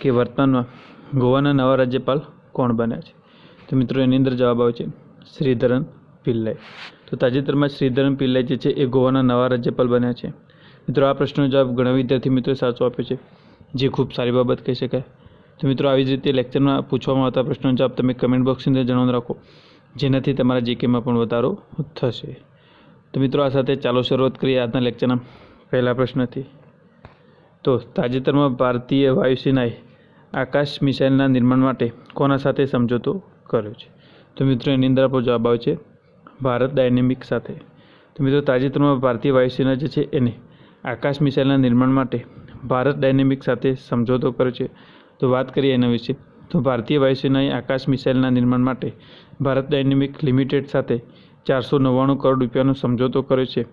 કે વર્તમાનમાં ગોવાના નવા રાજ્યપાલ કોણ બન્યા છે? તો મિત્રો, એની અંદર જવાબ આવે છે શ્રીધરન પિલ્લાઈ. તો તાજેતરમાં શ્રીધરન પિલ્લાઈ જે છે, એ ગોવાના નવા રાજ્યપાલ બન્યા છે. મિત્રો, આ પ્રશ્નનો જવાબ ઘણા વિદ્યાર્થી મિત્રોએ સાચો આપ્યો છે, જે ખૂબ સારી બાબત કહી શકાય. તો મિત્રો, આવી જ રીતે લેક્ચરમાં પૂછવામાં આવતા પ્રશ્નનો જવાબ તમે કમેન્ટ બોક્સની અંદર જણાવી રાખો, જેનાથી તમારા જીકેમાં પણ વધારો થશે. તો મિત્રો, આ સાથે ચાલો શરૂઆત કરીએ આજના લેક્ચરના પહેલા પ્રશ્નથી. તો તાજેતરમાં ભારતીય વાયુસેનાએ આકાશ મિસાઇલના નિર્માણ માટે કોના સાથે સમજૂતો કર્યો છે? તો મિત્રો, એની અંદર આપણો જવાબ આવે છે ભારત ડાયનેમિક સાથે. તો મિત્રો, તાજેતરમાં ભારતીય વાયુસેના જે છે એને આકાશ મિસાઇલના નિર્માણ માટે ભારત ડાયનેમિક સાથે સમજૂતો કર્યો છે. તો વાત કરીએ એના વિશે. તો ભારતીય વાયુસેનાએ આકાશ મિસાઇલના નિર્માણ માટે ભારત ડાયનેમિક લિમિટેડ સાથે ચારસો નવ્વાણું કરોડ રૂપિયાનો સમજૂતો કર્યો છે.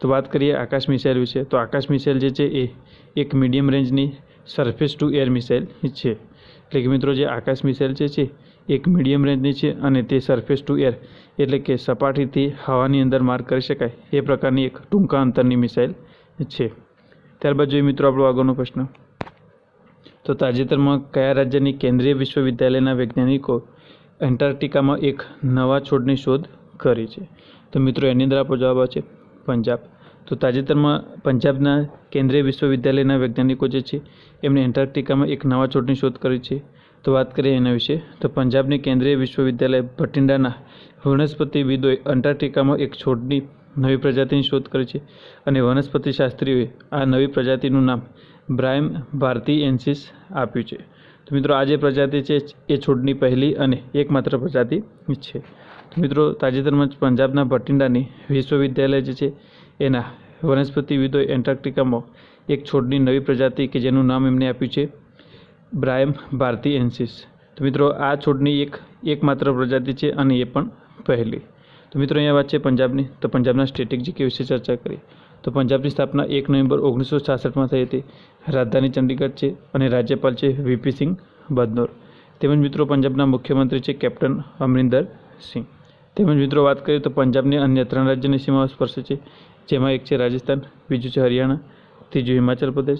તો વાત કરીએ આકાશ મિસાઇલ વિશે. તો આકાશ મિસાઇલ જે છે એ એક મીડિયમ રેન્જની સરફેસ ટુ એર મિસાઇલ છે. એટલે કે મિત્રો જે આકાશ મિસાઇલ છે, એક મીડિયમ રેન્જની છે અને તે સરફેસ ટુ એર. એટલે કે સપાટીથી હવાની અંદર માર કરી શકાય. એ પ્રકારની એક ટૂંકા અંતરની મિસાઇલ છે. ત્યારબાદ જોઈએ મિત્રો આપણો આગળનો પ્રશ્ન. તો તાજેતરમાં કયા રાજ્યની કેન્દ્રીય વિશ્વવિદ્યાલયના વૈજ્ઞાનિકો એન્ટાર્કટિકામાં એક નવા છોડની શોધ કરી છે? તો મિત્રો એની અંદર આપણો જવાબ છે પંજાબ. તો તાજેતરમાં પંજાબના કેન્દ્રીય વિશ્વવિદ્યાલયના વૈજ્ઞાનિકો જે છે, એમણે એન્ટાર્કટિકામાં એક નવા છોડની શોધ કરી છે. તો વાત કરીએ એના વિશે. તો પંજાબની કેન્દ્રીય વિશ્વવિદ્યાલય ભટિંડાના વનસ્પતિવિદોએ અંટાર્કટિકામાં એક છોડની નવી પ્રજાતિની શોધ કરી છે અને વનસ્પતિ શાસ્ત્રીઓએ આ નવી પ્રજાતિનું નામ બ્રાઇમ ભારતી એન્સિસ આપ્યું છે. તો મિત્રો, આ જે પ્રજાતિ છે, એ છોડની પહેલી અને એકમાત્ર પ્રજાતિ છે. મિત્રો, તાજેતરમાં જ પંજાબના ભટિંડાની વિશ્વવિદ્યાલય જે છે એના વનસ્પતિવિદોએ એન્ટાર્કટિકામાં એક છોડની નવી પ્રજાતિ કે જેનું નામ એમને આપ્યું છે બ્રાયમ ભારતી એન્સિસ તો મિત્રો, આ છોડની એક એકમાત્ર પ્રજાતિ છે અને એ પણ પહેલી. તો મિત્રો, અહીંયા વાત છે પંજાબની. તો પંજાબના સ્ટેટિક જીકે વિશે ચર્ચા કરી. તો પંજાબની સ્થાપના એક નવેમ્બર ઓગણીસો છાસઠમાં થઈ હતી. રાજધાની ચંડીગઢ છે અને રાજ્યપાલ છે વીપી સિંહ બદનોર. તેમજ મિત્રો, પંજાબના મુખ્યમંત્રી છે કેપ્ટન અમરિંદર સિંહ. તેમજ મિત્રો, વાત કરીએ તો પંજાબની અન્ય ત્રણ રાજ્યની સીમાઓ સ્પર્શે છે. જેમાં એક છે રાજસ્થાન, બીજું છે હરિયાણા, ત્રીજું હિમાચલ પ્રદેશ.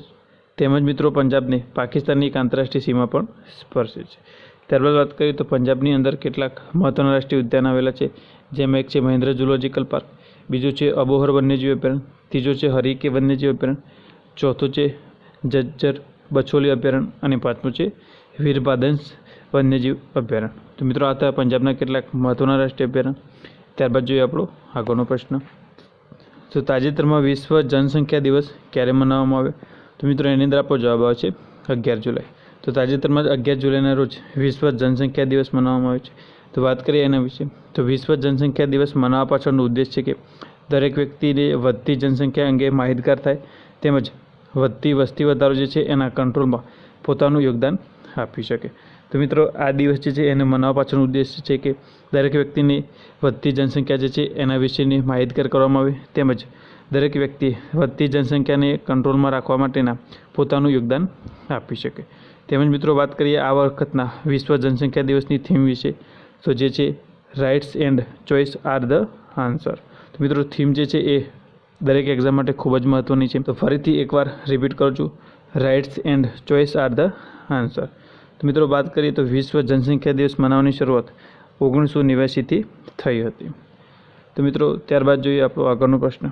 તેમજ મિત્રો પંજાબને, પાકિસ્તાનની એક આંતરરાષ્ટ્રીય સીમા પણ સ્પર્શે છે. ત્યારબાદ વાત કરીએ તો પંજાબની અંદર કેટલાક મહત્ત્વના રાષ્ટ્રીય ઉદ્યાન આવેલા છે, જેમાં એક છે મહેન્દ્ર ઝુલોજિકલ પાર્ક, બીજું છે અબોહર વન્યજીવ અભયારણ્ય, ત્રીજું છે હરિકે વન્યજીવ અભયારણ્ય, ચોથું છે જજ્જર બછોલી અભયારણ્ય અને પાંચમું છે વીરભાદંશ વન્યજીવ અભયારણ્ય. તો મિત્રો, આ હતા પંજાબના કેટલાક મહત્ત્વના રાષ્ટ્રીય અભયારણ્ય. ત્યારબાદ જોઈએ આપણો આગળનો પ્રશ્ન. તો તાજેતરમાં વિશ્વ જનસંખ્યા દિવસ ક્યારે મનાવવામાં આવે તો મિત્રો, એની અંદર આપણો જવાબ આવે છે અગિયાર જુલાઈ. તો તાજેતરમાં જ અગિયાર જુલાઈના રોજ વિશ્વ જનસંખ્યા દિવસ મનાવવામાં આવે છે. તો વાત કરીએ એના વિશે. તો વિશ્વ જનસંખ્યા દિવસ મનાવવા પાછળનો ઉદ્દેશ છે કે દરેક વ્યક્તિને વધતી જનસંખ્યા અંગે માહિતગાર થાય તેમજ વધતી વસ્તી વધારો જે છે એના કંટ્રોલમાં પોતાનું યોગદાન આપી શકે. તો મિત્રો, આ દિવસ જે છે એને મનાવવા પાછળનો ઉદ્દેશ છે કે દરેક વ્યક્તિની વધતી જનસંખ્યા જે છે એના વિશેની માહિતગાર કરવામાં આવે. તેમજ દરેક વ્યક્તિ વધતી જનસંખ્યાને કંટ્રોલમાં રાખવા માટેના પોતાનું યોગદાન આપી શકે. તેમજ મિત્રો, વાત કરીએ આ વખતના વિશ્વ જનસંખ્યા દિવસની થીમ વિશે, તો જે છે rights and choice are the answer તો મિત્રો થીમ જે છે એ દરેક એક્ઝામ માટે ખૂબ જ મહત્ત્વની છે. તો ફરીથી એકવાર રિપીટ કરું છું. Rights and choice are the answer તો મિત્રો વાત કરીએ તો વિશ્વ જનસંખ્યા દિવસ મનાવવાની શરૂઆત ઓગણીસો નેવ્યાસીથી થઈ હતી. તો મિત્રો ત્યારબાદ જોઈએ આપણો આગળનો પ્રશ્ન.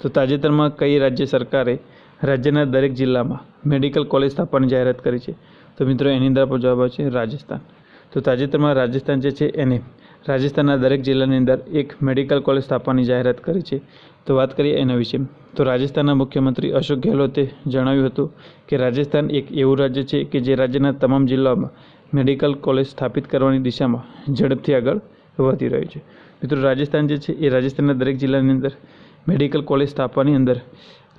તો તાજેતરમાં કઈ રાજ્ય સરકારે રાજ્યના દરેક જિલ્લામાં મેડિકલ કોલેજ સ્થાપવાની જાહેરાત કરી છે? તો મિત્રો એની અંદર આપણો જવાબ આવે છે રાજસ્થાન. તો તાજેતરમાં રાજસ્થાન જે છે એને રાજસ્થાનના દરેક જિલ્લાની અંદર એક મેડિકલ કોલેજ સ્થાપવાની જાહેરાત કરી છે. તો વાત કરીએ એના વિશે. તો રાજસ્થાનના મુખ્યમંત્રી અશોક ગેહલોતે જણાવ્યું હતું કે રાજસ્થાન એક એવું રાજ્ય છે કે જે રાજ્યના તમામ જિલ્લાઓમાં મેડિકલ કોલેજ સ્થાપિત કરવાની દિશામાં ઝડપથી આગળ વધી રહ્યું છે. મિત્રો, રાજસ્થાન જે છે એ રાજસ્થાનના દરેક જિલ્લાની અંદર મેડિકલ કોલેજ સ્થાપવાની અંદર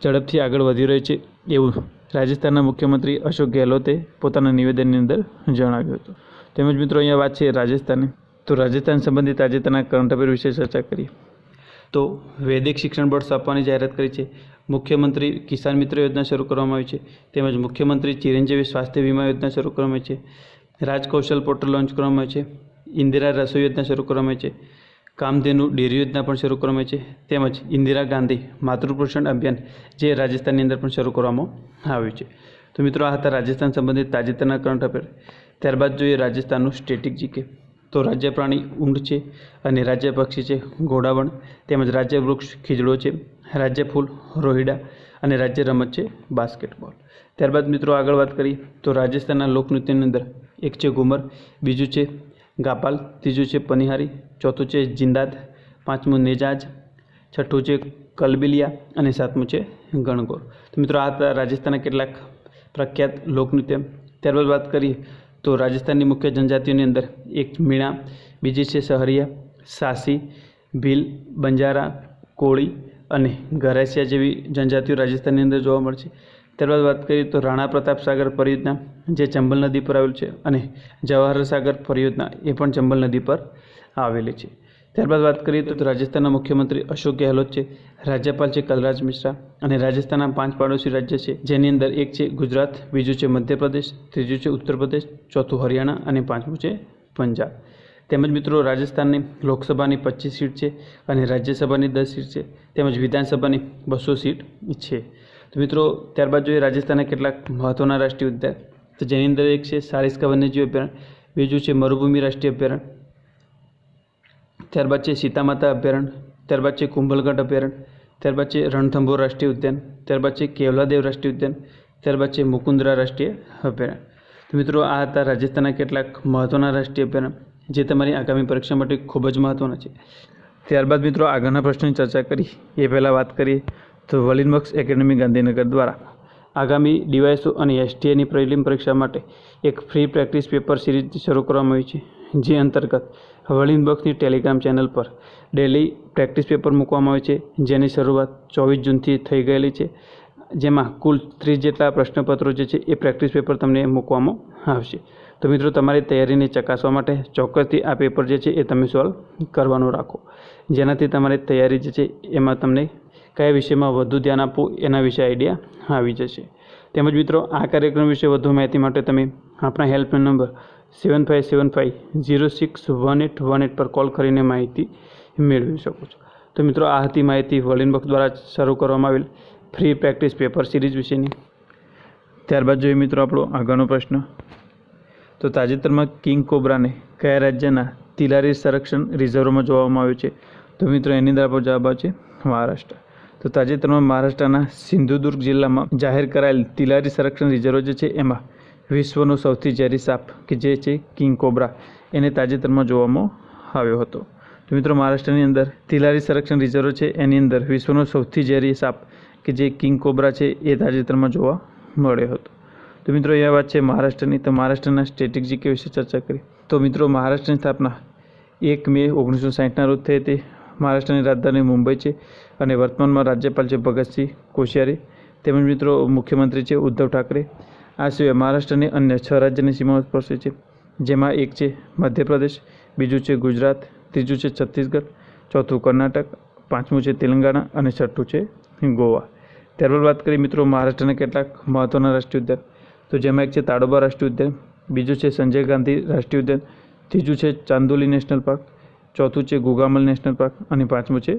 ઝડપથી આગળ વધી રહ્યું છે એવું રાજસ્થાનના મુખ્યમંત્રી અશોક ગેહલોતે પોતાના નિવેદનની અંદર જણાવ્યું હતું. તેમજ મિત્રો, અહીંયા વાત છે રાજસ્થાનની. તો રાજસ્થાન સંબંધિત તાજેતરના કરંટ અફેર વિશે ચર્ચા કરીએ. તો વૈદિક શિક્ષણ બોર્ડ સ્થાપવાની જાહેરાત કરી છે. મુખ્યમંત્રી કિસાન મિત્ર યોજના શરૂ કરવામાં આવી છે. તેમજ મુખ્યમંત્રી ચિરંજીવી સ્વાસ્થ્ય વીમા યોજના શરૂ કરવામાં આવી છે. રાજકૌશલ પોર્ટલ લોન્ચ કરવામાં આવી છે. ઇન્દિરા રસોઈ યોજના શરૂ કરવામાં આવી છે. કામધેનુ ડેરી યોજના પણ શરૂ કરવામાં આવી છે. તેમજ ઇન્દિરા ગાંધી માતૃપોષણ અભિયાન જે રાજસ્થાનની અંદર પણ શરૂ કરવામાં આવ્યું છે. તો મિત્રો, આ હતા રાજસ્થાન સંબંધિત તાજેતરના કરંટ અફેર ત્યારબાદ જોઈએ રાજસ્થાનનું સ્ટેટિક જીકે. તો રાજ્ય પ્રાણી ઊંટ છે અને રાજ્ય પક્ષી છે ઘોડાવણ તેમજ રાજ્ય વૃક્ષ ખીજડો છે રાજ્ય ફૂલ રોહિડા અને રાજ્ય રમત છે બાસ્કેટબોલ. ત્યારબાદ મિત્રો આગળ વાત કરીએ તો રાજસ્થાનના લોકનૃત્યની અંદર એક છે ઘુમર, બીજું છે ગાપાલ, ત્રીજું છે પનિહારી, ચોથું છે જિંદાદ, પાંચમું નેજાજ, છઠ્ઠું છે કલબિલિયા અને સાતમું છે ગણગોર. તો મિત્રો આ રાજસ્થાનના કેટલાક પ્રખ્યાત લોકનૃત્ય. ત્યારબાદ વાત કરીએ તો રાજસ્થાનની મુખ્ય જનજાતિઓની અંદર એક મીણા, બીજી છે સહરિયા, સાસી, ભીલ, બંજારા, કોળી અને ગરાસિયા જેવી જનજાતિઓ રાજસ્થાનની અંદર જોવા મળે છે. ત્યારબાદ વાત કરીએ તો રાણા પ્રતાપ સાગર પરિયોજના, જે ચંબલ નદી પર આવેલું છે અને જવાહર સાગર પરિયોજના એ પણ ચંબલ નદી પર આવેલી છે. ત્યારબાદ વાત કરીએ તો રાજસ્થાનના મુખ્યમંત્રી અશોક ગેહલોત છે, રાજ્યપાલ છે કલરાજ મિશ્રા અને રાજસ્થાનના પાંચ પાડોશી રાજ્ય છે. જેની અંદર એક છે ગુજરાત, બીજું છે મધ્યપ્રદેશ, ત્રીજું છે ઉત્તર પ્રદેશ ચોથું હરિયાણા અને પાંચમું છે પંજાબ. તેમજ મિત્રો રાજસ્થાનની લોકસભાની પચીસ સીટ છે અને રાજ્યસભાની દસ સીટ છે, તેમજ વિધાનસભાની બસો સીટ છે. તો મિત્રો, ત્યારબાદ જોઈએ રાજસ્થાનના કેટલાક મહત્ત્વના રાષ્ટ્રીય ઉદ્યાન. તો જેની અંદર એક છે સારિસ્કા વન્યજીવ અભયારણ્ય, બીજું છે મરુભૂમિ રાષ્ટ્રીય અભયારણ્ય ત્યારબાદ છે સીતામાતા અભયારણ્ય ત્યારબાદ છે કુંભલગઢ અભયારણ્ય ત્યારબાદ છે રણથંભોર રાષ્ટ્રીય ઉદ્યાન ત્યારબાદ છે કેવલાદેવ રાષ્ટ્રીય ઉદ્યાન ત્યારબાદ છે મુકુંદરા રાષ્ટ્રીય અભયારણ્ય. તો મિત્રો, આ હતા રાજસ્થાનના કેટલાક મહત્ત્વના રાષ્ટ્રીય અભયારણ્ય, જે તમારી આગામી પરીક્ષા માટે ખૂબ જ મહત્ત્વના છે. ત્યારબાદ મિત્રો, આગળના પ્રશ્નની ચર્ચા કરી. એ પહેલાં વાત કરીએ તો વલિનબક્ષ એકેડેમી ગાંધીનગર દ્વારા આગામી ડીવાયસો અને એસટીએની પ્રિલિમ પરીક્ષા માટે એક ફ્રી પ્રેક્ટિસ પેપર સિરીઝ શરૂ કરવામાં આવી છે, જે અંતર્ગત વલિનબક્સની ટેલિગ્રામ ચેનલ પર ડેલી પ્રેક્ટિસ પેપર મૂકવામાં આવે છે, જેની શરૂઆત ચોવીસ જૂનથી થઈ ગયેલી છે, જેમાં કુલ ત્રીસ જેટલા પ્રશ્નપત્રો જે છે એ પ્રેક્ટિસ પેપર તમને મૂકવામાં આવશે. તો મિત્રો, તમારી તૈયારીને ચકાસવા માટે ચોક્કસથી આ પેપર જે છે એ તમે સોલ્વ કરવાનું રાખો. જેનાથી તમારી તૈયારી જે છે એમાં તમને કયા વિષયમાં વધુ ધ્યાન આપવું એના વિશે આઈડિયા આવી જશે. તેમજ મિત્રો, આ કાર્યક્રમ વિશે વધુ માહિતી માટે તમે આપણા helpline number seven five seven five zero six one eight one eight પર કોલ કરીને માહિતી મેળવી શકો છો. તો મિત્રો, આ હતી માહિતી વોલિનબોક્સ દ્વારા શરૂ કરવામાં આવેલ ફ્રી પ્રેક્ટિસ પેપર સિરીઝ વિશેની. ત્યારબાદ જોઈએ મિત્રો આપણો આગળનો પ્રશ્ન. તો તાજેતરમાં કિંગ કોબ્રાને કયા રાજ્યના તિલારી સંરક્ષણ રિઝર્વમાં જોવામાં આવ્યું છે? તો મિત્રો, એની અંદર આપણો જવાબ આવશે મહારાષ્ટ્ર. તો તાજેતરમાં મહારાષ્ટ્રના સિંધુદુર્ગ જિલ્લામાં જાહેર કરાયેલ તિલારી સંરક્ષણ રિઝર્વ જે છે, એમાં વિશ્વનો સૌથી ઝેરી સાપ કે જે છે, કિંગ કોબ્રા, એને તાજેતરમાં જોવામાં આવ્યો હતો. તો મિત્રો, મહારાષ્ટ્રની અંદર તિલારી સંરક્ષણ રિઝર્વ છે, એની અંદર વિશ્વનો સૌથી ઝેરી સાપ કે જે કિંગ કોબ્રા છે, એ તાજેતરમાં જોવા મળ્યો હતો. તો મિત્રો એ વાત છે મહારાષ્ટ્રની. તો મહારાષ્ટ્રના સ્ટેટિક જીકે વિશે ચર્ચા કરી. તો મિત્રો, મહારાષ્ટ્રની સ્થાપના એક મે ઓગણીસો સાહીઠના રોજ થઈ હતી. મહારાષ્ટ્રની રાજધાની મુંબઈ છે. અને વર્તમાનમાં રાજ્યપાલ છે ભગતસિંહ કોશિયારી. તેમજ મિત્રો મુખ્યમંત્રી છે ઉદ્ધવ ઠાકરે. આ સિવાય મહારાષ્ટ્રની અન્ય છ રાજ્યની સીમાઓ સ્પર્શે છે. જેમાં એક છે મધ્યપ્રદેશ, બીજું છે ગુજરાત, ત્રીજું છે છત્તીસગઢ, ચોથું કર્ણાટક, પાંચમું છે તેલંગાણા અને છઠ્ઠું છે ગોવા. ત્યારબાદ વાત કરીએ મિત્રો મહારાષ્ટ્રના કેટલાક મહત્ત્વના રાષ્ટ્રીય ઉદ્યાન. તો જેમાં એક છે તાડોબા રાષ્ટ્રીય ઉદ્યાન, બીજું છે સંજય ગાંધી રાષ્ટ્રીય ઉદ્યાન, ત્રીજું છે ચાંદોલી નેશનલ પાર્ક, ચોથું છે ગુગામલ નેશનલ પાર્ક અને પાંચમું છે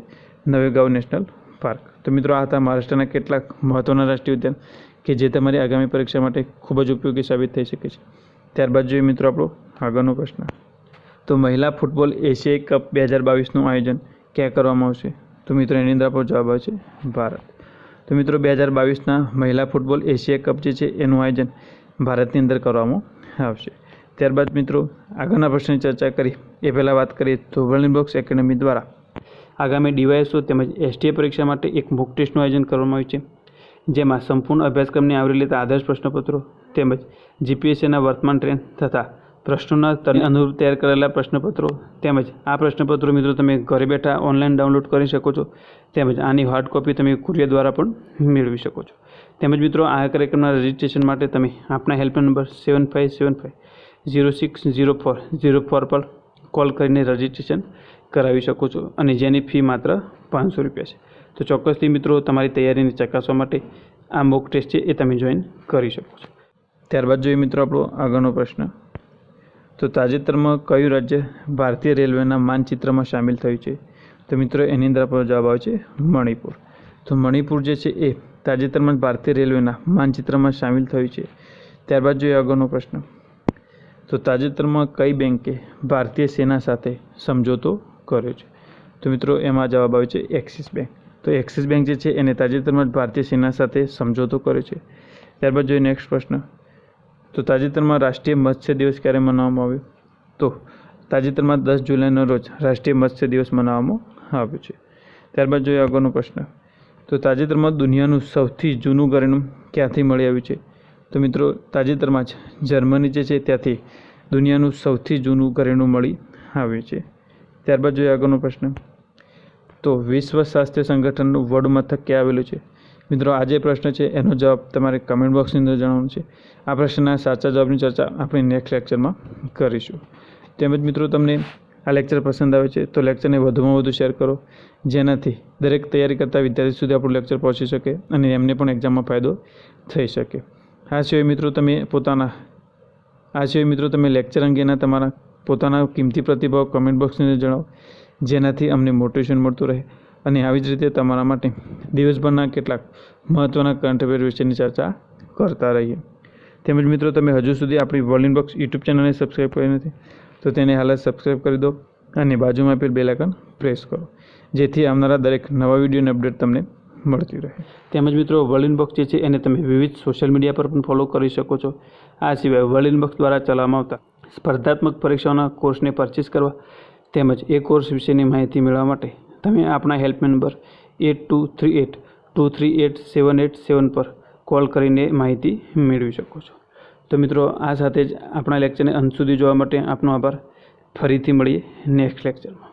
નવેગાંવ નેશનલ પાર્ક. તો મિત્રો, આ હતા મહારાષ્ટ્રના કેટલાક મહત્ત્વના રાષ્ટ્રીય ઉદ્યાન કે જે તમારી આગામી પરીક્ષા માટે ખૂબ જ ઉપયોગી સાબિત થઈ શકે છે. ત્યારબાદ જોઈએ મિત્રો આપણો આગળનો પ્રશ્ન. તો મહિલા ફૂટબોલ એશિયાઈ કપ બે હજાર બાવીસનું આયોજન ક્યાં કરવામાં આવશે? તો મિત્રો, એની અંદર આપણો જવાબ આવશે ભારત. તો મિત્રો, બે હજાર બાવીસના મહિલા ફૂટબોલ એશિયા કપ જે છે, એનું આયોજન ભારતની અંદર કરવામાં આવશે. ત્યારબાદ મિત્રો, આગળના પ્રશ્નની ચર્ચા કરી. એ પહેલાં વાત કરીએ તો વર્લ્ડ બોક્સ એકેડમી દ્વારા. આગામી ડીવાયએસઓ તેમજ એસટીએ પરીક્ષા માટે એક મોક ટેસ્ટનું આયોજન કરવામાં આવ્યું છે. જેમાં સંપૂર્ણ અભ્યાસક્રમને આવરી લેતા આદર્શ પ્રશ્નપત્રો તેમજ જીપીએસસીના વર્તમાન ટ્રેન્ડ તથા પ્રશ્નોના અનુરૂપ તૈયાર કરેલા પ્રશ્નપત્રો તેમજ આ પ્રશ્નપત્રો મિત્રો તમે ઘરે બેઠા ઓનલાઈન ડાઉનલોડ કરી શકો છો. તેમજ આની હાર્ડ કોપી તમે કુરિયર દ્વારા પણ મેળવી શકો છો. તેમજ મિત્રો આ કાર્યક્રમના રજિસ્ટ્રેશન માટે તમે આપણા helpline number seven five seven five zero six zero four zero four પર કોલ કરીને રજિસ્ટ્રેશન કરાવી શકો છો અને જેની ફી માત્ર પાંચસો રૂપિયા છે. તો ચોક્કસથી મિત્રો તમારી તૈયારીને ચકાસવા માટે આ મોક ટેસ્ટ છે એ તમે જોઈન કરી શકો છો. ત્યારબાદ જોઈએ મિત્રો આપણો આગળનો પ્રશ્ન. તો તાજેતરમાં કયું રાજ્ય ભારતીય રેલવેના માનચિત્રમાં સામેલ થયું છે? તો મિત્રો એની અંદર આપણો જવાબ આવે છે મણિપુર. તો મણિપુર જે છે એ તાજેતરમાં ભારતીય રેલવેના માનચિત્રમાં સામેલ થયું છે. ત્યારબાદ જોઈએ આગળનો પ્રશ્ન. તો તાજેતરમાં કઈ બેંકે ભારતીય સેના સાથે સમજૂતો કર્યો છે. તો મિત્રો, એમાં જવાબ આવે છે એક્સિસ બેંક તો એક્સિસ બેંક જે છે, એને તાજેતરમાં જ ભારતીય સેના સાથે સમજોતો કર્યો છે. ત્યારબાદ જોઈએ નેક્સ્ટ પ્રશ્ન. તો તાજેતરમાં રાષ્ટ્રીય મત્સ્ય દિવસ ક્યારે મનાવવામાં આવ્યો? તો તાજેતરમાં દસ જુલાઈનો રોજ રાષ્ટ્રીય મત્સ્ય દિવસ મનાવવામાં આવ્યો છે. ત્યારબાદ જોઈએ આગળનો પ્રશ્ન. તો તાજેતરમાં દુનિયાનું સૌથી જૂનું ઘરેણું ક્યાંથી મળી આવ્યું છે? તો મિત્રો, તાજેતરમાં જ જર્મની જે છે, ત્યાંથી દુનિયાનું સૌથી જૂનું ઘરેણું મળી આવ્યું છે. ત્યારબાદ જોઈએ આગળનો પ્રશ્ન. તો વિશ્વ સ્વાસ્થ્ય સંગઠનનું વડ મથક ક્યાં આવેલું છે? મિત્રો, આ જે પ્રશ્ન છે, એનો જવાબ તમારે કમેન્ટ બોક્સની અંદર જણાવવાનો છે. આ પ્રશ્નના સાચા જવાબની ચર્ચા આપણે નેક્સ્ટ લેક્ચરમાં કરીશું. તેમજ મિત્રો, તમને આ લેક્ચર પસંદ આવે છે, તો લેક્ચરને વધુમાં વધુ શેર કરો. જેનાથી દરેક તૈયારી કરતા વિદ્યાર્થી સુધી આપણું લેક્ચર પહોંચી શકે અને એમને પણ એક્ઝામમાં ફાયદો થઈ શકે. આ સિવાય મિત્રો, તમે પોતાના આ સિવાય મિત્રો, તમે લેક્ચર અંગેના તમારા પોતાના કિંમતી પ્રતિભાવ કમેન્ટ બોક્સની જણાવો, જેનાથી અમને મોટિવેશન મળતું રહે. અને આવી જ રીતે તમારા માટે દિવસભરના કેટલાક મહત્ત્વના કરંટ વિશેની ચર્ચા કરતા રહીએ. તેમજ મિત્રો, તમે હજુ સુધી આપણી વર્લ્ડ બોક્સ યુટ્યુબ ચેનલને સબસ્ક્રાઈબ કરી નથી, તો તેને હાલ જ સબસ્ક્રાઈબ કરી દો અને બાજુમાં આપેલ બેલ પ્રેસ કરો, જેથી આવનારા દરેક નવા વિડીયોની અપડેટ તમને મળતી રહે. તેમજ મિત્રો વર્લ્ડ બોક્સ જે છે, એને તમે વિવિધ સોશિયલ મીડિયા પર પણ ફોલો કરી શકો છો. આ સિવાય વર્લ્ડ બોક્સ દ્વારા ચલાવવામાં આવતા સ્પર્ધાત્મક પરીક્ષાઓના કોર્સને પરચેસ કરવા તેમજ એ કોર્સ વિશેની માહિતી મેળવવા માટે તમે આપણા helpline number eight two three eight two three eight seven eight seven પર કોલ કરીને માહિતી મેળવી શકો છો. તો મિત્રો, આ સાથે જ આપણા લેક્ચરને અંત સુધી જોવા માટે આપનો આભાર. ફરીથી મળીએ નેક્સ્ટ લેક્ચરમાં.